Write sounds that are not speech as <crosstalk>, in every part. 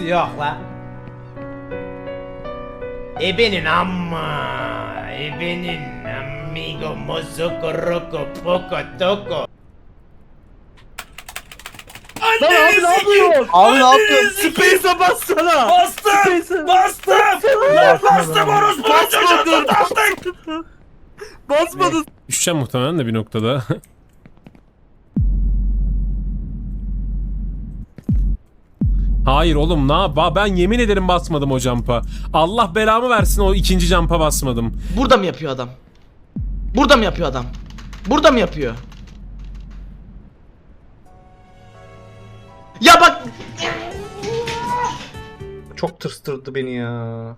Nasıl yok la? Ebenin amma. Ebenin amigo mozoko roko poko toko. Lan abi ne yapıyorsun? Abi ne yapıyorsun? Space'e bassana. Bastım! Bastım! Lan bastım orospu çocuğu tutamdık! Basmadın. Düşeceğim muhtemelen de bir noktada. <laughs> Hayır oğlum ne yap? Ben yemin ederim basmadım o jumpa. Allah belamı versin o ikinci jumpa basmadım. Burada mı yapıyor adam? Burada mı yapıyor adam? Burada mı yapıyor? Ya bak Çok tırstırdı beni ya.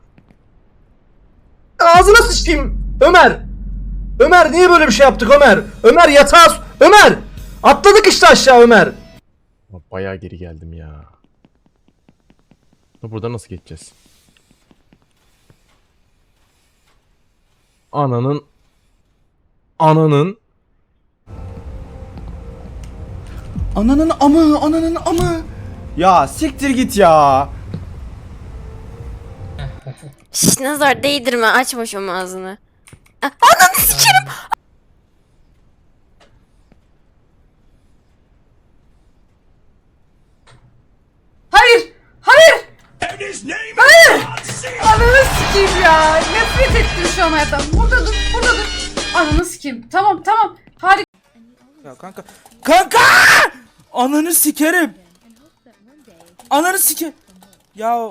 Ağzına sıçayım. Ömer. Ömer niye böyle bir şey yaptık Ömer? Ömer yatağa... s- Ömer! Atladık işte aşağı Ömer. Bayağı geri geldim ya. Burada nasıl geçeceğiz? Ananın Ananın Ananın amı, ananın amı. Ya siktir git ya. Şş nazar değdirme açma şu ağzını. Ah, Ananı sikerim. Hayır! Hayır! Hayır! Ananı sikeyim ya. Nefret ettim şu an hayattan. Burada dur, burada dur. Ananı sikeyim. Tamam, tamam. Harika. Ya kanka. Kanka! Ananı sikerim. Ananı sike. Ya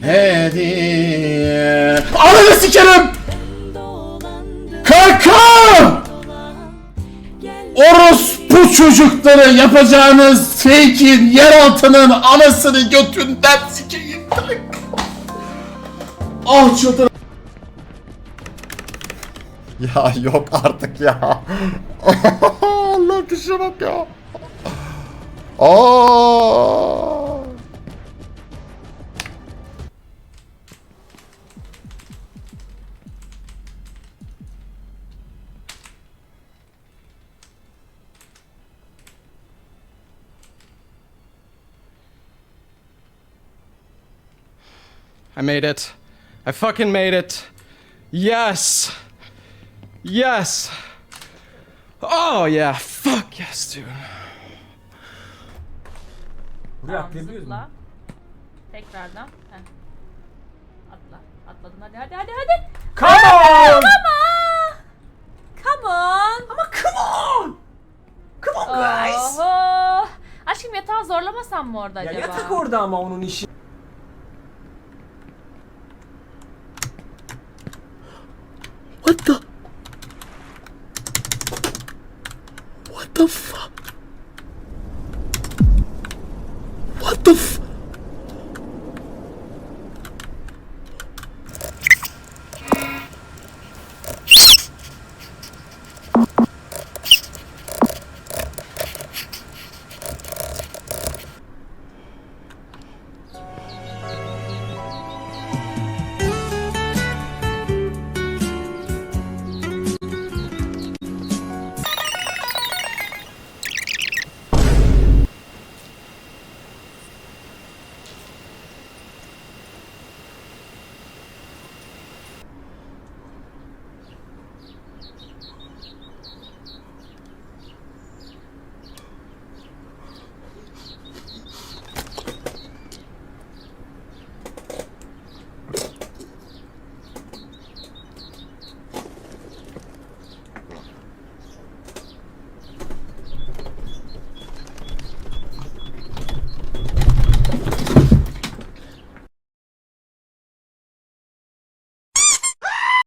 hediye. Ananı sikerim. Kanka! Orospu çocukları yapacağınız fake'in yeraltının anasını götünden sikeyim. Ah çatır. Ya yok artık ya. <laughs> Allah dışa bak ya. Aa! I made it. I fucking made it. Yes. Yes. Oh yeah. Fuck yes, dude. Buraya atlayabiliyoruz mu? Zıpla. Tekrardan. Heh. Atla. Atladın hadi hadi hadi hadi. Come on! Come on. Ama come on. Come on guys. Oho. Aşkım yatağı zorlamasam mı orada Ya acaba? yatak orada ama onun işi. What the? What the fuck? What the fuck?